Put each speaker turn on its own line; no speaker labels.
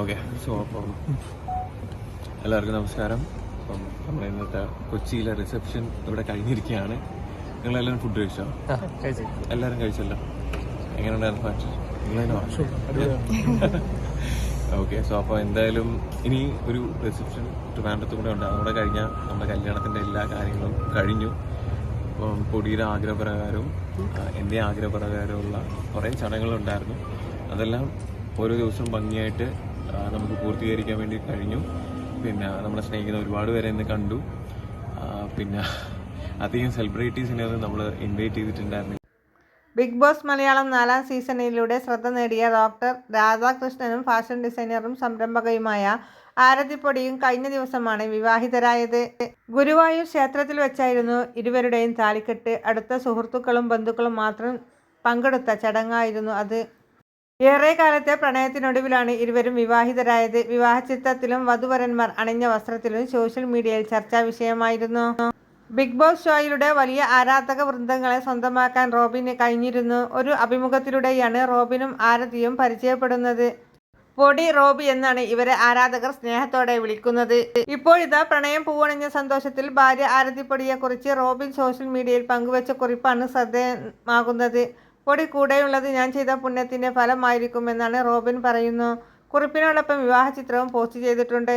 Okay so അപ്പം എല്ലാവർക്കും നമസ്കാരം. അപ്പം നമ്മുടെ ഇന്നത്തെ കൊച്ചിയിലെ റിസപ്ഷൻ ഇവിടെ കഴിഞ്ഞിരിക്കുകയാണ്. നിങ്ങൾ എല്ലാവരും ഫുഡ് കഴിച്ചോ. എല്ലാവരും കഴിച്ചല്ലോ? എങ്ങനെയുണ്ടായിരുന്നു ഓക്കെ സോ അപ്പോൾ എന്തായാലും ഇനി ഒരു റിസപ്ഷൻ ട്രിവാൻഡ്രത്ത് കൂടെ ഉണ്ട്. അതുകൂടെ കഴിഞ്ഞാൽ നമ്മുടെ കല്യാണത്തിന്റെ എല്ലാ കാര്യങ്ങളും കഴിഞ്ഞു. പൊടിയുടെ ആഗ്രഹപ്രകാരവും എന്റെ ആഗ്രഹപ്രകാരമുള്ള കുറേ ചടങ്ങുകളുണ്ടായിരുന്നു. അതെല്ലാം ഓരോ ദിവസവും ഭംഗിയായിട്ട് നമുക്ക് പൂർത്തീകരിക്കാൻ വേണ്ടി കഴിഞ്ഞു. പിന്നെ നമ്മളെ സ്നേഹിക്കുന്ന ഒരുപാട് പേരെ ഇന്ന് കണ്ടു. പിന്നെ അധികം സെലിബ്രിറ്റീസിനെ ഒന്നും നമ്മൾ ഇൻവൈറ്റ് ചെയ്തിട്ടുണ്ടായിരുന്നു
ബിഗ് ബോസ് മലയാളം നാലാം സീസണിലൂടെ ശ്രദ്ധ നേടിയ ഡോക്ടർ രാധാകൃഷ്ണനും ഫാഷൻ ഡിസൈനറും സംരംഭകയുമായ ആരതിപ്പൊടിയും കഴിഞ്ഞ ദിവസമാണ് വിവാഹിതരായത്. ഗുരുവായൂർ ക്ഷേത്രത്തിൽ വെച്ചായിരുന്നു ഇരുവരുടെയും താലിക്കെട്ട്. അടുത്ത സുഹൃത്തുക്കളും ബന്ധുക്കളും മാത്രം പങ്കെടുത്ത ചടങ്ങായിരുന്നു അത്. ഏറെ കാലത്തെ പ്രണയത്തിനൊടുവിലാണ് ഇരുവരും വിവാഹിതരായത്. വിവാഹ ചിത്രത്തിലും വധുവരന്മാർ അണിഞ്ഞ വസ്ത്രത്തിലും സോഷ്യൽ മീഡിയയിൽ ചർച്ചാ വിഷയമായിരുന്നു. ബിഗ് ബോസ് ഷോയിലൂടെ വലിയ ആരാധക വൃന്ദങ്ങളെ സ്വന്തമാക്കാൻ റോബിന് കഴിഞ്ഞിരുന്നു. ഒരു അഭിമുഖത്തിലൂടെയാണ് റോബിനും ആരതിയും പരിചയപ്പെടുന്നത്. പൊടി റോബി എന്നാണ് ഇവരെ ആരാധകർ സ്നേഹത്തോടെ വിളിക്കുന്നത്. ഇപ്പോഴിതാ പ്രണയം പൂവണിഞ്ഞ സന്തോഷത്തിൽ ഭാര്യ ആരതിപ്പൊടിയെക്കുറിച്ച് റോബിൻ സോഷ്യൽ മീഡിയയിൽ പങ്കുവച്ച കുറിപ്പാണ് ശ്രദ്ധേയമാകുന്നത്. പൊടി കൂടെയുള്ളത് ഞാൻ ചെയ്ത പുണ്യത്തിന്റെ ഫലമായിരിക്കുമെന്നാണ് റോബിൻ പറയുന്നു. കുറിപ്പിനോടൊപ്പം വിവാഹ ചിത്രവും പോസ്റ്റ് ചെയ്തിട്ടുണ്ട്.